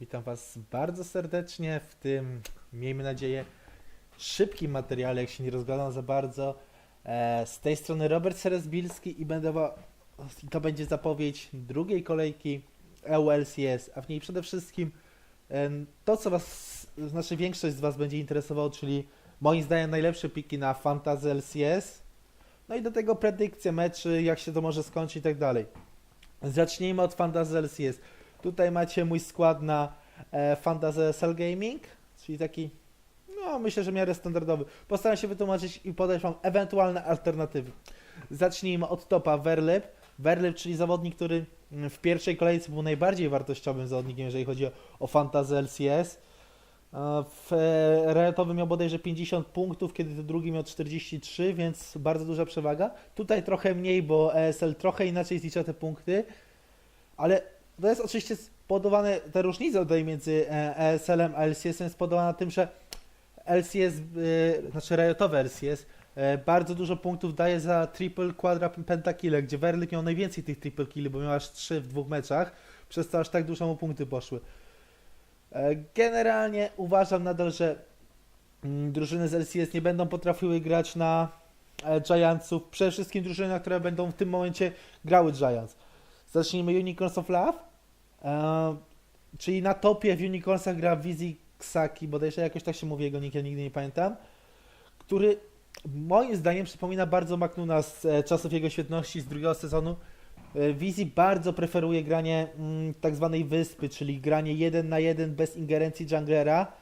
Witam Was bardzo serdecznie w tym, miejmy nadzieję, szybkim materiale, jak się nie rozgadam za bardzo. E, z tej strony Robert Seresbilski i będę to będzie zapowiedź drugiej kolejki EULCS, a w niej przede wszystkim em, to, co Was, znaczy większość z Was będzie interesowało, czyli moim zdaniem najlepsze piki na Fantasy LCS, no i do tego predykcje meczy, jak się to może skończyć i tak dalej. Zacznijmy od Fantasy LCS. Tutaj macie mój skład na e, Fantasy SL Gaming, czyli taki, no myślę, że miarę standardowy. Postaram się wytłumaczyć i podać Wam ewentualne alternatywy. Zacznijmy od topa Verlip. Verlip, czyli zawodnik, który mm, w pierwszej kolejce był najbardziej wartościowym zawodnikiem, jeżeli chodzi o, o Fantasy LCS. E, W e, Riotowym miał bodajże 50 punktów, kiedy ten drugi miał 43, więc bardzo duża przewaga. Tutaj trochę mniej, bo ESL trochę inaczej zlicza te punkty, ale to jest oczywiście spowodowane, ta różnica tutaj między e, ESL-em a LCS-em jest spowodowana tym, że LCS, e, znaczy Riotowe LCS, e, bardzo dużo punktów daje za triple, quadra, pentakille, gdzie Werlik miał najwięcej tych triple killi, bo miał aż 3 w dwóch meczach, przez to aż tak dużo mu punkty poszły. E, Generalnie uważam nadal, że mm, drużyny z LCS nie będą potrafiły grać na e, Giantsów, przede wszystkim drużyny, które będą w tym momencie grały Giants. Zacznijmy Unicorns of Love, e, czyli na topie w Unicornsach gra Vizi Ksaki, bodajże jakoś tak się mówi jego nick, ja nigdy nie pamiętam, który moim zdaniem przypomina bardzo Magnuna z e, czasów jego świetności z drugiego sezonu. E, Vizi bardzo preferuje granie mm, tak zwanej wyspy, czyli granie jeden na jeden bez ingerencji junglera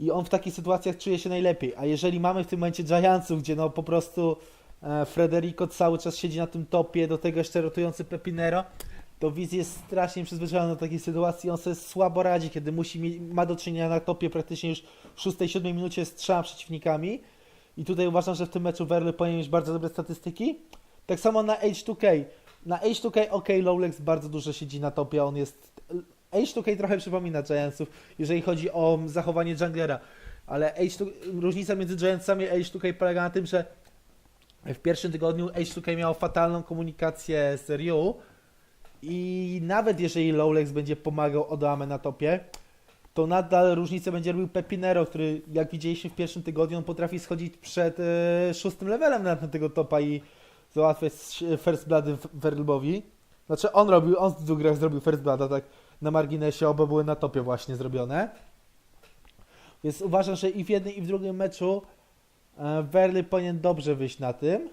i on w takich sytuacjach czuje się najlepiej. A jeżeli mamy w tym momencie Giantsów, gdzie no po prostu e, Frederico cały czas siedzi na tym topie, do tego jeszcze rotujący Pepinero, to Wiz jest strasznie przyzwyczajony do takiej sytuacji. On sobie słabo radzi, kiedy musi ma do czynienia na topie praktycznie już w 6-7 minucie z trzema przeciwnikami. I tutaj uważam, że w tym meczu Werle powinien mieć bardzo dobre statystyki. Tak samo na H2K. Na H2K, ok, Lowlex bardzo dużo siedzi na topie, on jest... H2K trochę przypomina Giantsów, jeżeli chodzi o zachowanie junglera, ale H2... różnica między Giantsami a H2K polega na tym, że w pierwszym tygodniu H2K miało fatalną komunikację z Ryu i nawet jeżeli Lowlex będzie pomagał Odoame na topie, to nadal różnicę będzie robił Pepinero, który jak widzieliśmy w pierwszym tygodniu, on potrafi schodzić przed e, szóstym levelem na tego topa i załatwiać First Blood Verlbowi. Znaczy on robił, on w dwóch grach zrobił First Blooda, tak na marginesie, oba były na topie właśnie zrobione. Więc uważam, że i w jednym i w drugim meczu e, Verly powinien dobrze wyjść na tym.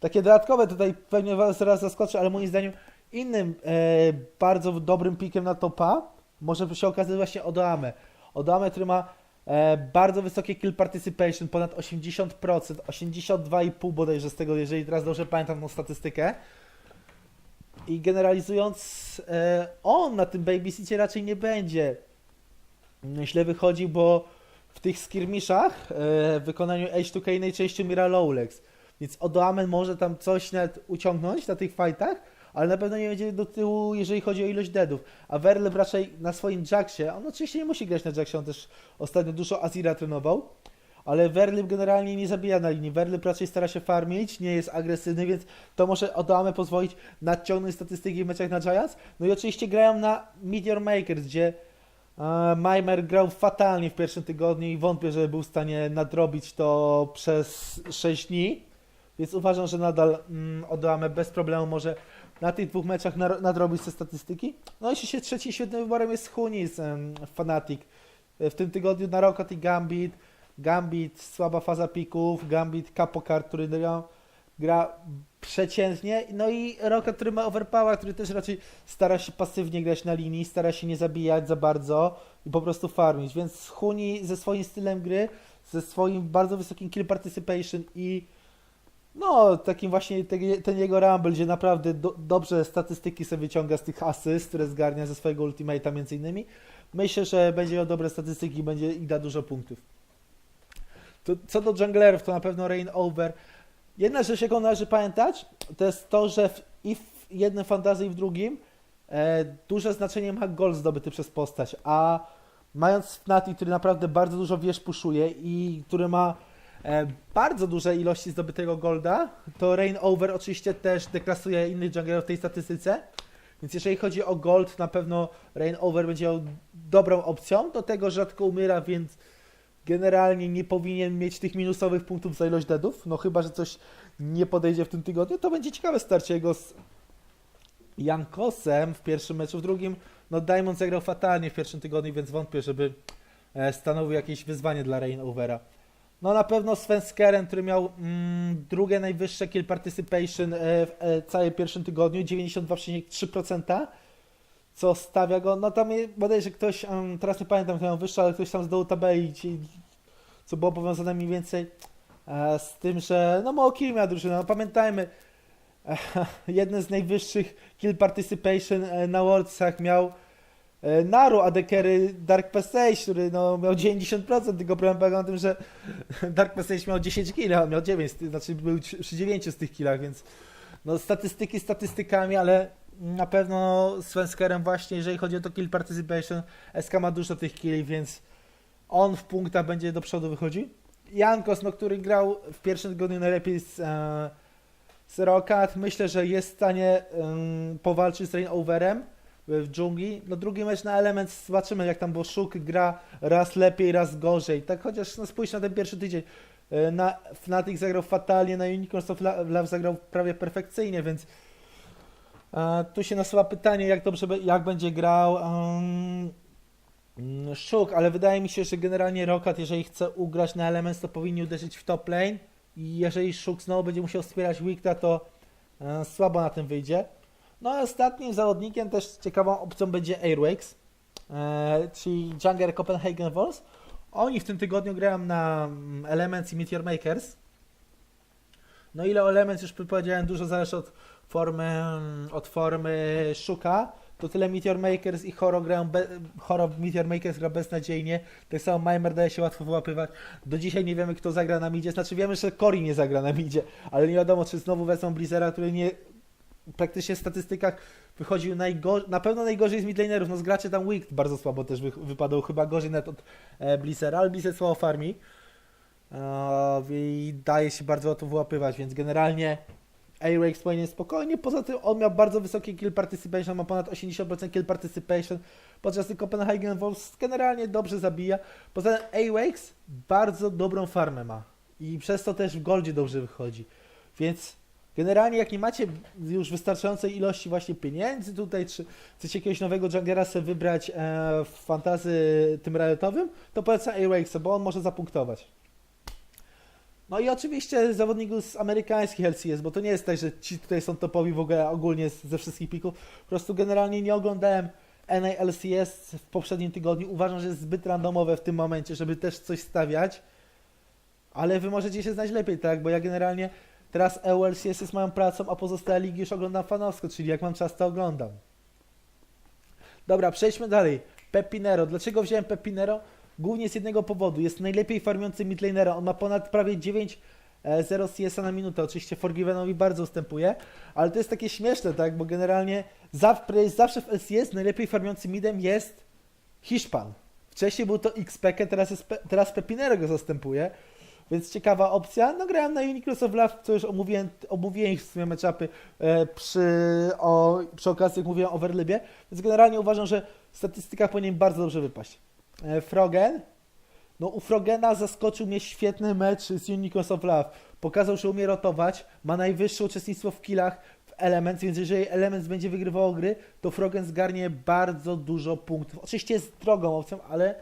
Takie dodatkowe tutaj pewnie was zaraz zaskoczę, ale moim zdaniem innym e, bardzo dobrym pikiem na topa może się okazać właśnie Odoame. Odoame, który ma e, bardzo wysokie kill participation, ponad 80%, 82,5 bodajże z tego, jeżeli teraz dobrze pamiętam tą statystykę. I generalizując, e, on na tym babysicie raczej nie będzie źle wychodził, bo w tych skirmishach e, w wykonaniu H2K najczęściej umiera Lowlex. Więc Odoamen może tam coś nawet uciągnąć na tych fightach, ale na pewno nie będzie do tyłu, jeżeli chodzi o ilość deadów. A Verleb raczej na swoim Jacksie, on oczywiście nie musi grać na Jacksie, on też ostatnio dużo Azira trenował, ale Verlib generalnie nie zabija na linii. Verlib raczej stara się farmić, nie jest agresywny, więc to może Odoame pozwolić nadciągnąć statystyki w meczach na Giants. No i oczywiście grają na Meteor Makers, gdzie e, Maimer grał fatalnie w pierwszym tygodniu i wątpię, że był w stanie nadrobić to przez 6 dni. Więc uważam, że nadal mm, Odoame bez problemu może na tych dwóch meczach nadrobić te statystyki. No i się trzeci świetnym wyborem jest Hunis, Fnatic. E, W tym tygodniu na Rocket i Gambit. Gambit, słaba faza pików, Gambit, Capocard, który gra, gra przeciętnie. No i Rocket, który ma overpower, który też raczej stara się pasywnie grać na linii, stara się nie zabijać za bardzo i po prostu farmić. Więc Huni ze swoim stylem gry, ze swoim bardzo wysokim kill participation i no, takim właśnie te- ten jego Rumble, gdzie naprawdę do, dobrze statystyki sobie wyciąga z tych asyst, które zgarnia ze swojego ultimate'a między innymi. Myślę, że będzie miał dobre statystyki będzie i da dużo punktów. To, co do junglerów, to na pewno Rain Over. Jedna rzecz, jaką należy pamiętać, to jest to, że w, i w jednym fantazji, i w drugim e, duże znaczenie ma gol zdobyty przez postać, a mając Fnatic, który naprawdę bardzo dużo wież puszuje i który ma bardzo duże ilości zdobytego golda, to Rain Over oczywiście też deklasuje innych junglerów w tej statystyce, Więc jeżeli chodzi o Gold, na pewno Rain Over będzie dobrą opcją. Do tego rzadko umiera, więc generalnie nie powinien mieć tych minusowych punktów za ilość deadów. No chyba, że coś nie podejdzie w tym tygodniu, to będzie ciekawe starcie jego z Jankosem w pierwszym meczu, w drugim no Diamond zagrał fatalnie w pierwszym tygodniu, więc wątpię, żeby e, stanowił jakieś wyzwanie dla Rain Overa. No na pewno Sven Skeren, który miał mm, drugie najwyższe kill participation e, w e, całym pierwszym tygodniu, 92,3%, co stawia go, no tam bodajże ktoś, teraz nie pamiętam kto miał wyższe, ale ktoś tam z dołu tabeli, co było powiązane mniej więcej e, z tym, że no mało kill miała drużyna, no pamiętajmy, jeden z najwyższych kill participation na Worldsach miał Naru Adekery Dark Passage, który no, miał 90%, tylko problem polegał na tym, że Dark Passage miał 10 kill, a miał 9, znaczy był przy 9 z tych killach, więc no statystyki statystykami, ale na pewno z Svenskerem właśnie, jeżeli chodzi o to kill participation, SK ma dużo tych killi, więc on w punktach będzie do przodu wychodzi. Jankos, no, który grał w pierwszym tygodniu najlepiej z, e, z Rokat, myślę, że jest w stanie em, powalczyć z Rain Overem w dżungli. No drugi mecz na element, zobaczymy jak tam, bo Szuk gra raz lepiej, raz gorzej. Tak chociaż no, spójrz na ten pierwszy tydzień. E, Na Fnatic zagrał fatalnie, na Unicorns of Love zagrał prawie perfekcyjnie, więc e, tu się nasuwa pytanie, jak dobrze, jak będzie grał um, Szuk, ale wydaje mi się, że generalnie Rokat, jeżeli chce ugrać na Elements, to powinni uderzyć w top lane i jeżeli Szuk znowu będzie musiał wspierać Wikta, to e, słabo na tym wyjdzie. No a ostatnim zawodnikiem też ciekawą opcją będzie Airwax, e, czyli Jungler Copenhagen Wolves. Oni w tym tygodniu grają na mm, Elements i Meteor Makers. No ile o Elements już powiedziałem, dużo zależy od formy, mm, od formy Szuka. To tyle Meteor Makers i Horo grają, be, Horo Meteor Makers gra beznadziejnie. Tak samo Maimer daje się łatwo wyłapywać. Do dzisiaj nie wiemy kto zagra na midzie. Znaczy wiemy, że Cory nie zagra na midzie, ale nie wiadomo czy znowu wezmą Blizzera, który nie praktycznie w statystykach wychodził najgorzej, na pewno najgorzej z midlanerów, no z graczy tam Wicked bardzo słabo też wy, wypadał, chyba gorzej nawet od e, Blizzera, ale Blizzard słabo farmi. E, i daje się bardzo łatwo wyłapywać, więc generalnie Airwax powinien spokojnie, poza tym on miał bardzo wysoki kill participation, ma ponad 80% kill participation, podczas gdy Copenhagen Wolves generalnie dobrze zabija, poza tym Airwax bardzo dobrą farmę ma i przez to też w Goldzie dobrze wychodzi, więc Generalnie jak nie macie już wystarczającej ilości właśnie pieniędzy tutaj, czy chcecie jakiegoś nowego junglera sobie wybrać e, w fantazy tym riotowym, to polecam Airwaxa, bo on może zapunktować. No i oczywiście zawodników z amerykańskich LCS, bo to nie jest tak, że ci tutaj są topowi w ogóle ogólnie ze wszystkich pików. Po prostu generalnie nie oglądałem NA LCS w poprzednim tygodniu. Uważam, że jest zbyt randomowe w tym momencie, żeby też coś stawiać. Ale wy możecie się znać lepiej, tak? Bo ja generalnie Teraz EULCS jest moją pracą, a pozostałe ligi już oglądam fanowsko, czyli jak mam czas, to oglądam. Dobra, przejdźmy dalej. Pepinero. Dlaczego wziąłem Pepinero? Głównie z jednego powodu. Jest najlepiej farmiący midlanera. On ma ponad prawie 9 e, 0 CS na minutę. Oczywiście Forgivenowi bardzo ustępuje, ale to jest takie śmieszne, tak? Bo generalnie zaw- zawsze w LCS najlepiej farmiący midem jest Hiszpan. Wcześniej był to XPK, teraz, teraz Pepinero go zastępuje. Więc ciekawa opcja. No grałem na Unicross of Love, co już omówiłem, omówiłem ich w sumie matchupy e, przy, o, przy okazji, jak mówiłem o Werlybie. Więc generalnie uważam, że w statystykach powinien bardzo dobrze wypaść. E, Frogen. No u Frogena zaskoczył mnie świetny mecz z Unicross of Love. Pokazał, że umie rotować, ma najwyższe uczestnictwo w killach w Elements, więc jeżeli Elements będzie wygrywał gry, to Frogen zgarnie bardzo dużo punktów. Oczywiście jest drogą opcją, ale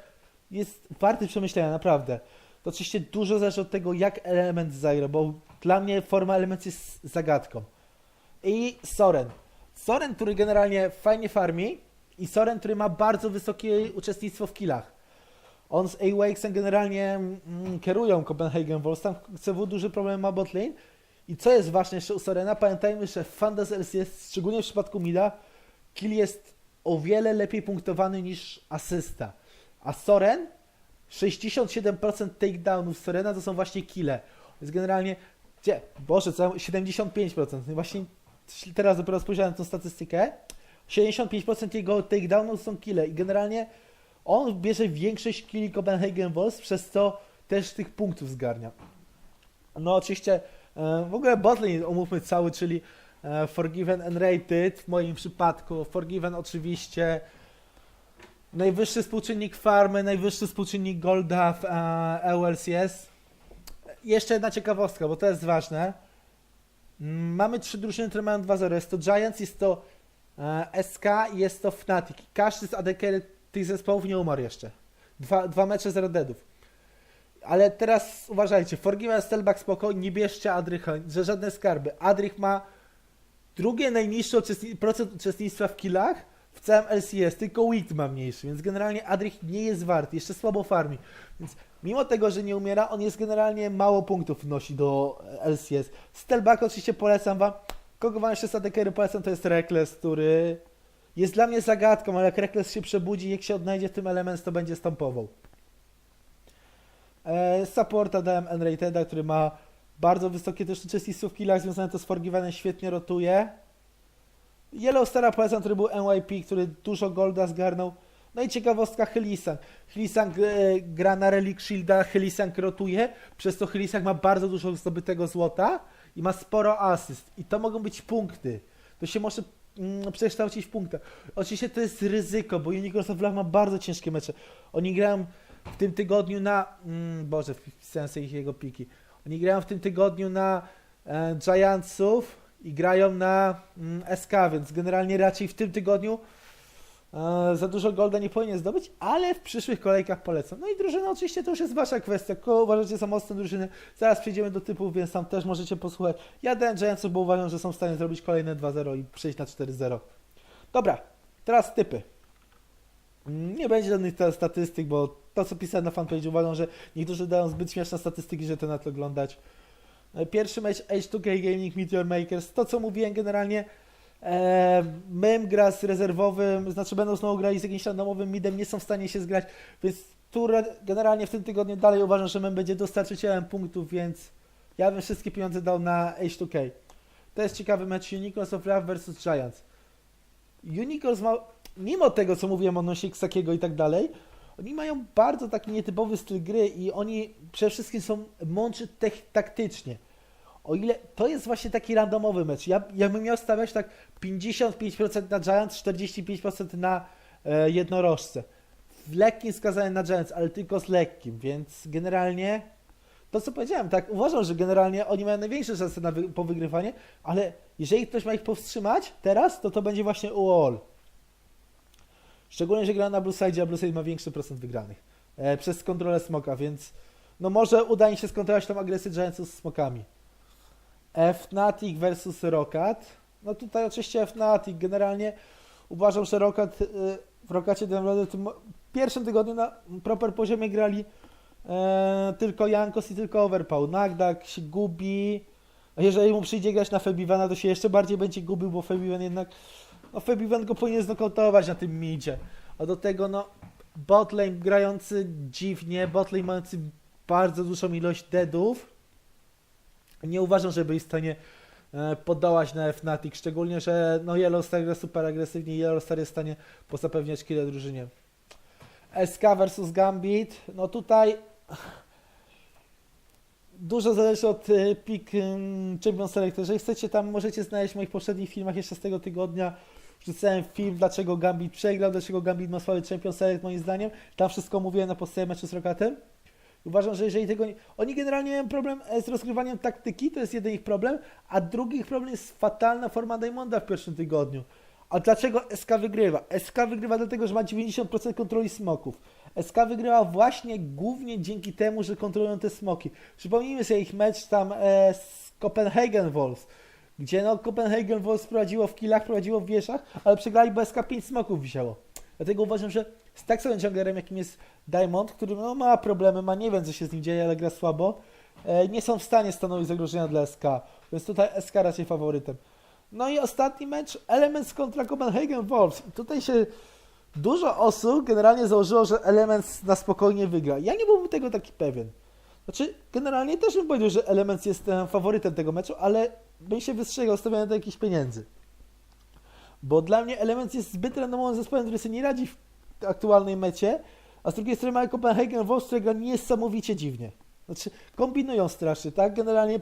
jest warty przemyślenia, naprawdę to oczywiście dużo zależy od tego, jak element zagra, bo dla mnie forma element jest zagadką. I Soren. Soren, który generalnie fajnie farmi i Soren, który ma bardzo wysokie uczestnictwo w killach. On z A-Wakesem generalnie mm, kierują Copenhagen Wolves, tam CW duży problem ma botlane. I co jest ważne jeszcze u Sorena, pamiętajmy, że w Fantasy LCS, szczególnie w przypadku Mida, kill jest o wiele lepiej punktowany niż asysta. A Soren 67% takedownów Sorena to są właśnie kille. Więc generalnie, gdzie? Boże, co, 75%. No Właśnie teraz dopiero spojrzałem tą statystykę. 75% jego takedownów są kille i generalnie on bierze większość killi Copenhagen Wolves, przez co też tych punktów zgarnia. No oczywiście, e, w ogóle botlane omówmy cały, czyli e, Forgiven and Rated w moim przypadku. Forgiven oczywiście najwyższy współczynnik farmy, najwyższy współczynnik golda w e, EULCS. Jeszcze jedna ciekawostka, bo to jest ważne. Mm, Mamy trzy drużyny, które mają 2-0. Jest to Giants, jest to e, SK i jest to Fnatic. Każdy z ADK tych zespołów nie umarł jeszcze. Dwa, dwa mecze zero deadów. Ale teraz uważajcie, Forgiven Stelbach spoko, nie bierzcie Adrycha, że żadne skarby. Adrych ma drugie najniższe procent uczestnictwa w killach w całym LCS, tylko Wit ma mniejszy, więc generalnie Adrych nie jest wart, jeszcze słabo farmi. Więc mimo tego, że nie umiera, on jest generalnie mało punktów wnosi do e, LCS. Stelbach oczywiście polecam wam. Kogo wam jeszcze ADK polecam, to jest Reckless, który jest dla mnie zagadką, ale jak Reckless się przebudzi, jak się odnajdzie w tym element, to będzie stampował. E, supporta dałem Enrateda, który ma bardzo wysokie też uczestnictwo w killach, związane to z Forgivenem, świetnie rotuje. Yellow Stara polecam, który był NYP, który dużo golda zgarnął. No i ciekawostka Hylisang. Hylisang e, gra na Relic Shielda, Hylisang rotuje, przez to Hylisang ma bardzo dużo zdobytego złota i ma sporo asyst. I to mogą być punkty. To się może mm, przekształcić w punktach. Oczywiście to jest ryzyko, bo Unicorns of Love ma bardzo ciężkie mecze. Oni grają w tym tygodniu na... Mm, Boże, wpisałem sobie ich jego piki. Oni grają w tym tygodniu na e, Giantsów i grają na mm, SK, więc generalnie raczej w tym tygodniu e, za dużo golda nie powinien zdobyć, ale w przyszłych kolejkach polecam. No i drużyna oczywiście to już jest wasza kwestia. Kogo uważacie za mocne drużyny? Zaraz przejdziemy do typów, więc tam też możecie posłuchać. Ja dałem Giantsów, bo uważam, że są w stanie zrobić kolejne 2-0 i przejść na 4-0. Dobra, teraz typy. Mm, Nie będzie żadnych statystyk, bo to co pisałem na fanpage uważam, że niektórzy dają zbyt śmieszne statystyki, że to na to oglądać. Pierwszy mecz H2K Gaming Meteor Makers. To co mówiłem generalnie, e, Mem gra z rezerwowym, znaczy będą znowu grali z jakimś randomowym midem, nie są w stanie się zgrać, więc tu generalnie w tym tygodniu dalej uważam, że Mem będzie dostarczycielem punktów, więc ja bym wszystkie pieniądze dał na H2K. To jest ciekawy mecz Unicorns of Love vs Giants. Unicorns ma, mimo tego co mówiłem odnośnie Xakiego i tak dalej, oni mają bardzo taki nietypowy styl gry i oni przede wszystkim są mądrzy taktycznie. O ile to jest właśnie taki randomowy mecz. Ja, ja bym miał stawiać tak 55% na Giants, 45% na e, jednorożce. W lekkim skazałem na Giants, ale tylko z lekkim, więc generalnie to co powiedziałem, tak, uważam, że generalnie oni mają największe szanse na wy, po wygrywanie, ale jeżeli ktoś ma ich powstrzymać teraz, to to będzie właśnie UOL. Szczególnie, że gra na Blue Side, a Blue Side ma większy procent wygranych e, przez kontrolę smoka, więc no może uda im się skontrolować tą agresję Giantsów z smokami. Fnatic versus Rocket. No tutaj oczywiście Fnatic. Generalnie uważam, że Rocket y, w Rockacie Demrody w pierwszym tygodniu na proper poziomie grali e, tylko Jankos i tylko Overpow. Nagdak się gubi. Jeżeli mu przyjdzie grać na Febivana, to się jeszcze bardziej będzie gubił, bo Febivan jednak no Febivan go powinien znokautować na tym midzie. A do tego no botlane grający dziwnie, botlane mający bardzo dużą ilość deadów. Nie uważam, że byli w stanie e, podołać na Fnatic, szczególnie, że no Yellow Star gra super agresywnie i Yellow Star jest w stanie pozapewniać kile drużynie. SK versus Gambit, no tutaj dużo zależy od e, pick ym, Champion Select. Jeżeli chcecie, tam możecie znaleźć w moich poprzednich filmach jeszcze z tego tygodnia. Wrzucałem film, dlaczego Gambit przegrał, dlaczego Gambit ma słaby Champion Select moim zdaniem. Tam wszystko mówiłem na podstawie meczu z Rocketem. Uważam, że jeżeli tego nie... Oni generalnie mają problem e, z rozgrywaniem taktyki, to jest jeden ich problem, a drugi ich problem jest fatalna forma Diamonda w pierwszym tygodniu. A dlaczego SK wygrywa? SK wygrywa dlatego, że ma 90% kontroli smoków. SK wygrywa właśnie głównie dzięki temu, że kontrolują te smoki. Przypomnijmy sobie ich mecz tam e, z Copenhagen Wolves, gdzie no Copenhagen Wolves prowadziło w killach, prowadziło w wieszach, ale przegrali, bo SK 5 smoków wisiało. Dlatego uważam, że z tak samym junglerem, jakim jest Diamond, który no, ma problemy, ma nie wiem co się z nim dzieje, ale gra słabo, e, nie są w stanie stanowić zagrożenia dla SK. Więc tutaj SK raczej faworytem. No i ostatni mecz, Elements kontra Copenhagen Wolves. Tutaj się dużo osób generalnie założyło, że Elements na spokojnie wygra. Ja nie byłbym tego taki pewien. Znaczy, generalnie też bym powiedział, że Elements jest e, faworytem tego meczu, ale bym się wystrzegał stawiania do jakichś pieniędzy. Bo dla mnie Elements jest zbyt randomowym zespołem, który sobie nie radzi w aktualnej mecie, a z drugiej strony mamy Copenhagen Wolves, który gra niesamowicie dziwnie. Znaczy, kombinują strasznie, tak? Generalnie